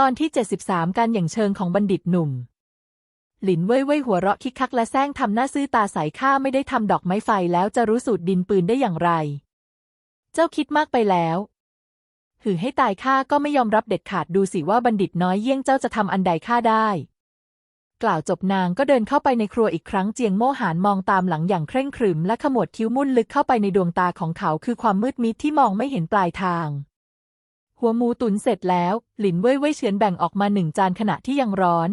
ตอนที่ 73 การอย่างเชิงของบัณฑิตหนุ่ม หลินเว่ยเว่ยหัวเราะคิกคักและแซงทำหน้าซื่อตาใสข้าไม่ได้ทำดอกไม้ไฟแล้วจะรู้สูตรดินปืนได้อย่างไร เจ้าคิดมากไปแล้ว หือให้ตายข้าก็ไม่ยอมรับเด็ดขาดดูสิว่าบัณฑิตน้อยเยี่ยงเจ้าจะทำอันใดข้าได้ กล่าวจบนางก็เดินเข้าไปในครัวอีกครั้งเจียงโมหานมองตามหลังอย่างเคร่งครึมและขมวดคิ้วมุ่นลึกเข้าไปในดวงตาของเขาคือความมืดมิดที่มองไม่เห็นปลายทาง หัวหมูตุ๋นเสร็จแล้ว หลินเว่ยเว่ยเฉือนแบ่งออกมาหนึ่งจานขณะที่ยังร้อน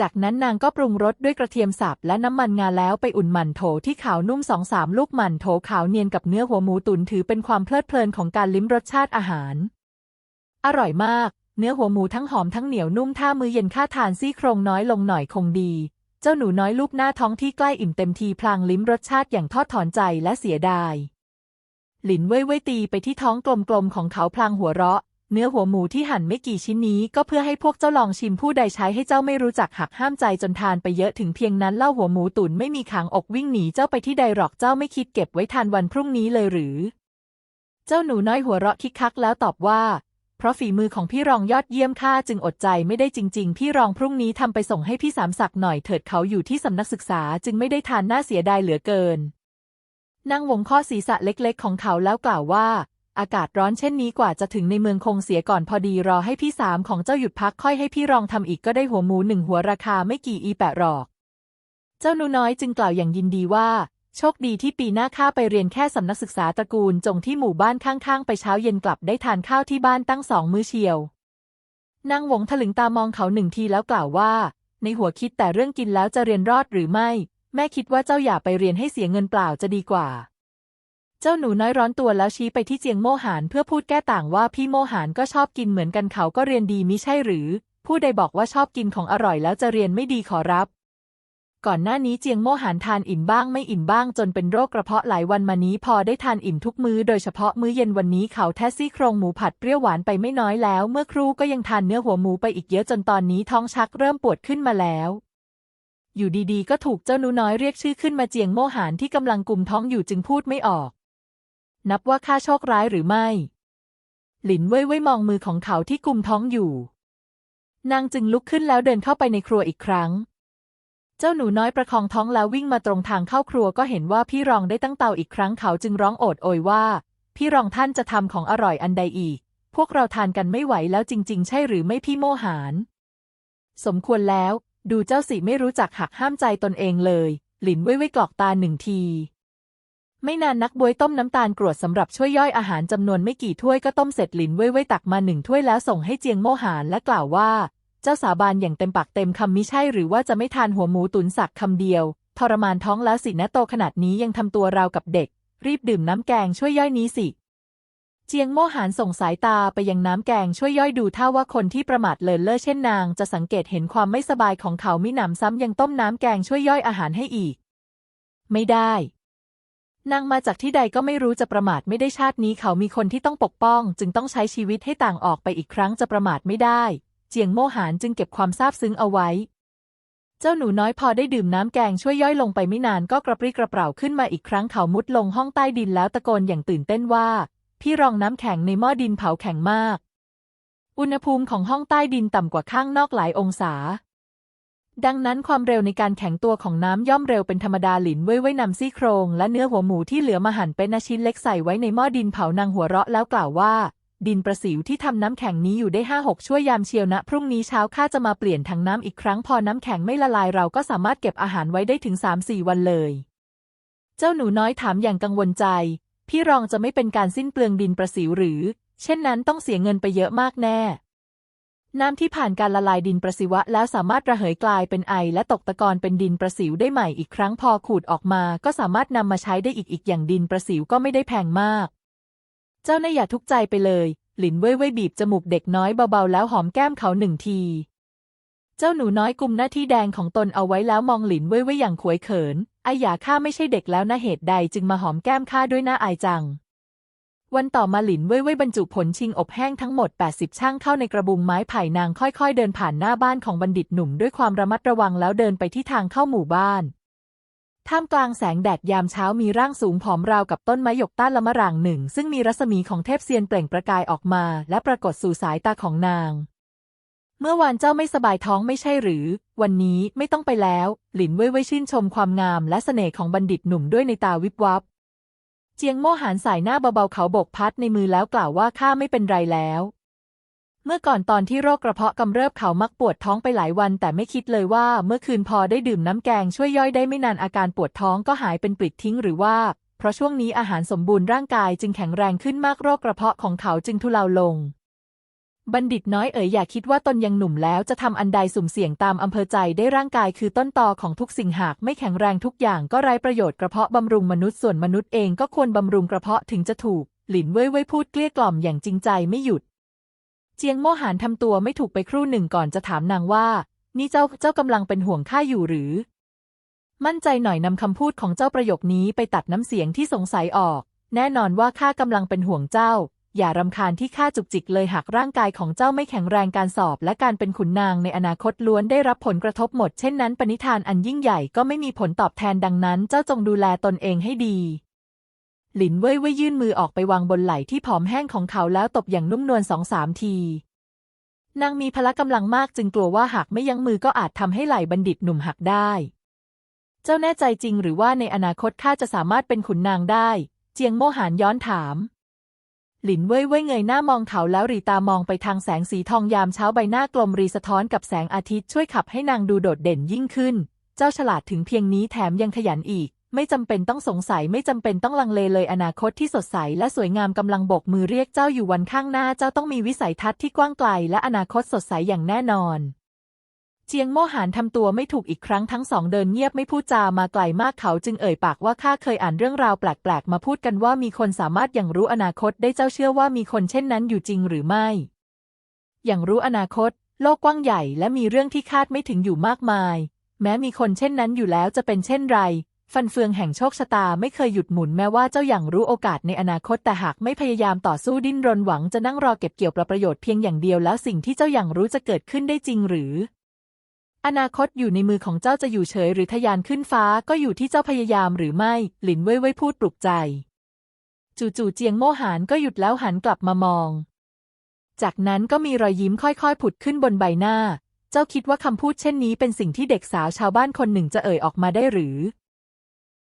จากนั้นนางก็ปรุงรสด้วยกระเทียมสับและน้ำมันงาแล้วไปอุ่นหมั่นโถที่ขาวนุ่มสองสามลูกหมั่นโถขาวเนียนกับเนื้อหัวหมูตุ๋นถือเป็นความเพลิดเพลินของการลิ้มรสชาติอาหาร อร่อยมาก เนื้อหัวหมูทั้งหอมทั้งเหนียวนุ่มถ้ามือเย็นข้าทานซี่โครงน้อยลงหน่อยคงดี เจ้าหนูน้อยลูกหน้าท้องที่ใกล้อิ่มเต็มทีพลางลิ้มรสชาติอย่างทอดถอนใจและเสียดาย หลินเว่ยเว่ยตีไปที่ท้องกลมๆของเขาพลางหัวเราะ เนื้อหัวหมูที่หั่นไม่กี่ชิ้นนี้ก็เพื่อให้พวกเจ้าลองชิมผู้ใดใช้ให้เจ้าไม่รู้จักหักห้ามใจจนทานไปเยอะถึงเพียงนั้นเล่าหัวหมูตุ๋นไม่มีขางอกวิ่งหนีเจ้าไปที่ใดหรอกเจ้าไม่คิดเก็บไว้ทานวันพรุ่งนี้เลยหรือ เจ้าหนูน้อยหัวเราะคิกคักแล้วตอบว่า เพราะฝีมือของพี่รองยอดเยี่ยมข้าจึงอดใจไม่ได้จริง ๆ พี่รองพรุ่งนี้ทำไปส่งให้พี่สามศักดิ์หน่อยเถิดเขาอยู่ที่สำนักศึกษาจึงไม่ได้ทานน่าเสียดายเหลือเกิน นางวงข้อศีรษะเล็กๆ ของเขาแล้วกล่าวว่า อากาศร้อนเช่นนี้กว่าจะถึงในเมืองคงเสียก่อนพอดีรอให้พี่สามของเจ้าหยุดพักค่อยให้พี่รองทำอีกก็ได้หัวหมูหนึ่งหัวราคาไม่กี่อีแปะหรอก เจ้าหนูน้อยจึงกล่าวอย่างยินดีว่า โชคดีที่ปีหน้าข้าไปเรียนแค่สำนักศึกษาตระกูลจงที่หมู่บ้านข้างๆ ไปเช้าเย็นกลับได้ทานข้าวที่บ้านตั้งสองมื้อเชียวนางหวงถลึงตามองเขาหนึ่งทีแล้วกล่าวว่า ในหัวคิดแต่เรื่องกินแล้วจะเรียนรอดหรือไม่ แม่คิดว่าเจ้าอย่าไปเรียนให้เสียเงินเปล่าจะดีกว่า เจ้าหนูน้อยร้อนตัวแล้วชี้ไปที่เจียงโมหานเพื่อพูดแก้ต่างว่าพี่โมหานก็ชอบกินเหมือนกันเขาก็เรียนดีมิใช่หรือ ผู้ใดบอกว่าชอบกินของอร่อยแล้วจะเรียนไม่ดีขอรับ ก่อนหน้านี้เจียงโมหานทานอิ่มบ้างไม่อิ่มบ้างจนเป็นโรคกระเพาะหลายวันมานี้พอได้ทานอิ่มทุกมื้อโดยเฉพาะมื้อเย็นวันนี้เขาแทซี่โครงหมูผัดเปรี้ยวหวานไปไม่น้อยแล้ว เมื่อครู่ก็ยังทานเนื้อหัวหมูไปอีกเยอะจนตอนนี้ท้องชักเริ่มปวดขึ้นมาแล้ว อยู่ดีๆ ก็ถูกเจ้าหนูน้อยเรียกชื่อขึ้นมาเจียงโมหานที่กำลังกุมท้องอยู่จึงพูดไม่ออก นับว่าข้าโชคร้ายหรือไม่ หลินเว่ยเว่ยมองมือของเขาที่กุมท้องอยู่ นางจึงลุกขึ้นแล้วเดินเข้าไปในครัวอีกครั้ง เจ้าหนูน้อยประคองท้องแล้ววิ่งมาตรงทางเข้าครัวก็เห็นว่าพี่รองได้ตั้งเตาอีกครั้งเขาจึงร้องโอดโอยว่า พี่รองท่านจะทำของอร่อยอันใดอีก พวกเราทานกันไม่ไหวแล้วจริง ๆ ใช่หรือไม่พี่โมหานสมควรแล้ว ดูเจ้าสิไม่รู้จักหักห้ามใจตนเองเลย หลินเว่ยเว่ยกรอกตาหนึ่งที ไม่นานนักบวยต้มน้ำตาลกรวดสำหรับช่วยย่อยอาหารจำนวนไม่กี่ถ้วยก็ต้มเสร็จหลินเว่ยเว่ยตักมาหนึ่งถ้วยแล้วส่งให้เจียงโมหานและกล่าวว่า เจ้าสาบานอย่างเต็มปากเต็มคำมิใช่หรือว่าจะไม่ทานหัวหมูตุ๋นสักคำเดียว ทรมานท้องแล้วสินะโตขนาดนี้ยังทำตัวราวกับเด็ก รีบดื่มน้ำแกงช่วยย่อยนี้สิ เจียงโมหานส่งสายตาไปยังน้ำแกงช่วยย่อยดูถ้าว่าคนที่ประมาทเลินเล่อเช่นนาง จะสังเกตเห็นความไม่สบายของเขามิหนำซ้ำยังต้มน้ำแกงช่วยย่อยอาหารให้อีก ไม่ได้ นางมาจากที่ใดก็ไม่รู้จะประมาทไม่ได้ชาตินี้เขามีคนที่ต้องปกป้อง จึงต้องใช้ชีวิตให้ต่างออกไปอีกครั้งจะประมาทไม่ได้ เจียงโมหานจึงเก็บความซาบซึ้งเอาไว้ เจ้าหนูน้อยพอได้ดื่มน้ำแกงช่วยย่อยลงไปไม่นานก็กระปรี้กระเปร่าขึ้นมาอีกครั้งเขามุดลงห้องใต้ดินแล้วตะโกนอย่างตื่นเต้นว่า พี่รองน้ำแข็งในหม้อดินเผาแข็งมาก อุณหภูมิของห้องใต้ดินต่ำกว่าข้างนอกหลายองศา ดังนั้นความเร็วในการแข็งตัวของน้ำย่อมเร็วเป็นธรรมดาหลินเว่ยเว่ยนำซี่โครง และเนื้อหัวหมูที่เหลือมาหั่นเป็นชิ้นเล็กใส่ไว้ในหม้อดินเผานางหัวเราะแล้วกล่าวว่า ดินประสิวที่ทำน้ำแข็งนี้อยู่ได้ห้าหกชั่วยามเชียวนะพรุ่งนี้เช้าข้าจะมาเปลี่ยนถังน้ำอีกครั้งพอน้ำแข็งไม่ละลายเราก็สามารถเก็บอาหารไว้ได้ถึงสามสี่วันเลย เจ้าหนูน้อยถามอย่างกังวลใจ พี่รองจะไม่เป็นการสิ้นเปลืองดินประสิวหรือ เช่นนั้นต้องเสียเงินไปเยอะมากแน่ น้ำที่ผ่านการละลายดินประสิวะแล้วสามารถระเหยกลายเป็นไอและตกตะกอนเป็นดินประสิวได้ใหม่อีกครั้งพอขูดออกมา ก็สามารถนำมาใช้ได้อีกอีกอย่างดินประสิวก็ไม่ได้แพงมาก เจ้านายอย่าทุกข์ใจไปเลย หลินเว่ยเว่ยบีบจมูกเด็กน้อยเบาๆแล้วหอมแก้มเขาหนึ่งทีเจ้าหนูน้อยกุมหน้าที่แดงของตนเอาไว้แล้วมองหลินเว่ยเว่ยอย่างขวยเขิน ไอหยาข้าไม่ใช่เด็กแล้วนะเหตุใดจึงมาหอมแก้มข้าด้วยหน้าอายจัง วันต่อมาหลินเว่ยเว่ยบรรจุผลชิงอบแห้งทั้งหมด 80 ช่างเข้าในกระบุงไม้ไผ่นางค่อยๆ เดินผ่านหน้าบ้านของบัณฑิตหนุ่มด้วยความระมัดระวังแล้วเดินไปที่ทางเข้าหมู่บ้านท่ามกลางแสงแดดยามเช้ามีร่างสูงผอมราวกับต้นไม้หยกต้านละมะรางหนึ่ง ซึ่งมีรัศมีของเทพเซียนเปล่งประกายออกมา และปรากฏสู่สายตาของนาง เมื่อวานเจ้าไม่สบายท้องไม่ใช่หรือ วันนี้ไม่ต้องไปแล้ว หลินเว่ยเว่ยชื่นชมความงามและเสน่ห์ของบัณฑิตหนุ่มด้วยในตาวิบวับ เจียงโม่หานสายหน้าเบาๆเขาบกพัดในมือแล้วกล่าวว่าข้าไม่เป็นไรแล้ว เมื่อก่อนตอนที่โรคกระเพาะกำเริบเขามักปวดท้องไปหลายวัน แต่ไม่คิดเลยว่าเมื่อคืนพอได้ดื่มน้ำแกงช่วยย่อยได้ไม่นานอาการปวดท้องก็หายเป็นปลิดทิ้งหรือว่า เพราะช่วงนี้อาหารสมบูรณ์ร่างกายจึงแข็งแรงขึ้นมากโรคกระเพาะของเขาจึงทุเลาลง บัณฑิตน้อยเอ๋ยอย่าคิดว่าตนยังหนุ่มแล้วจะทำอันใดสุ่มเสี่ยงตามอำเภอใจได้ร่างกายคือต้นตอของทุกสิ่งหากไม่แข็งแรงทุกอย่างก็ไร้ประโยชน์กระเพาะบำรุงมนุษย์ส่วนมนุษย์เองก็ควรบำรุงกระเพาะถึงจะถูก หลินเว่ยเว่ยพูดเกลี้ยกล่อมอย่างจริงใจไม่หยุด เจียงโมหานทำตัวไม่ถูกไปครู่หนึ่งก่อนจะถามนางว่า นี่เจ้าเจ้ากำลังเป็นห่วงข้าอยู่หรือ มั่นใจหน่อยนำคำพูดของเจ้าประโยคนี้ไปตัดน้ำเสียงที่สงสัยออก แน่นอนว่าข้ากำลังเป็นห่วงเจ้า อย่ารำคาญที่ข้าจุกจิกเลยหากร่างกายของเจ้าไม่แข็งแรงการสอบและการเป็นขุนนางในอนาคตล้วนได้รับผลกระทบหมด เช่นนั้นปณิธานอันยิ่งใหญ่ก็ไม่มีผลตอบแทนดังนั้น เจ้าจงดูแลตนเองให้ดี หลินเว่ยเว่ยยื่นมือออกไปวางบนไหล่ที่ผอมแห้งของเขาแล้วตบอย่างนุ่มนวลสองสามทีนางมีพละกำลังมากจึงกลัวว่าหากไม่ยั้งมือก็อาจทำให้ไหล่บัณฑิตหนุ่มหักได้ เจ้าแน่ใจจริงหรือว่าในอนาคตข้าจะสามารถเป็นขุนนางได้ เจียงโมหานย้อนถาม หลินเว่ยเว่ยเงยหน้ามองเขาแล้วรีตามองไปทางแสงสีทองยามเช้าใบหน้ากลมรีสะท้อนกับแสงอาทิตย์ช่วยขับให้นางดูโดดเด่นยิ่งขึ้น เจ้าฉลาดถึงเพียงนี้แถมยังขยันอีก ไม่จำเป็นต้องสงสัยไม่จำเป็นต้องลังเลเลยอนาคตที่สดใสและสวยงามกำลังโบกมือเรียกเจ้าอยู่วันข้างหน้าเจ้าต้องมีวิสัยทัศน์ที่กว้างไกลและอนาคตสดใสอย่างแน่นอน เจียงโมหานทำตัวไม่ถูกอีกครั้งทั้งสองเดินเงียบไม่พูดจามาไกลมากเขาจึงเอ่ยปากว่าข้าเคยอ่านเรื่องราวแปลกๆ มาพูดกันว่ามีคนสามารถอย่างรู้อนาคตได้เจ้าเชื่อว่ามีคนเช่นนั้นอยู่จริงหรือไม่ อย่างรู้อนาคต โลกกว้างใหญ่และมีเรื่องที่คาดไม่ถึงอยู่มากมาย แม้มีคนเช่นนั้นอยู่แล้วจะเป็นเช่นไร ฟันเฟืองแห่งโชคชะตาไม่เคยหยุดหมุนแม้ว่าเจ้าอย่างรู้โอกาสในอนาคตแต่หากไม่พยายามต่อสู้ดิ้นรนหวังจะนั่งรอเก็บเกี่ยวประโยชน์เพียงอย่างเดียวแล้วสิ่งที่เจ้าอย่างรู้จะเกิดขึ้นได้จริงหรือ อนาคตอยู่ในมือของเจ้าจะอยู่เฉยหรือทะยานขึ้นฟ้าก็อยู่ที่เจ้าพยายามหรือไม่ หลินเว่ยเว่ยพูดปลุกใจ จู่ๆเจียงโม่หานก็หยุดแล้วหันกลับมามอง จากนั้นก็มีรอยยิ้มค่อยๆ ผุดขึ้นบนใบหน้า เจ้าคิดว่าคำพูดเช่นนี้เป็นสิ่งที่เด็กสาวชาวบ้านคนหนึ่งจะเอ่ยออกมาได้หรือ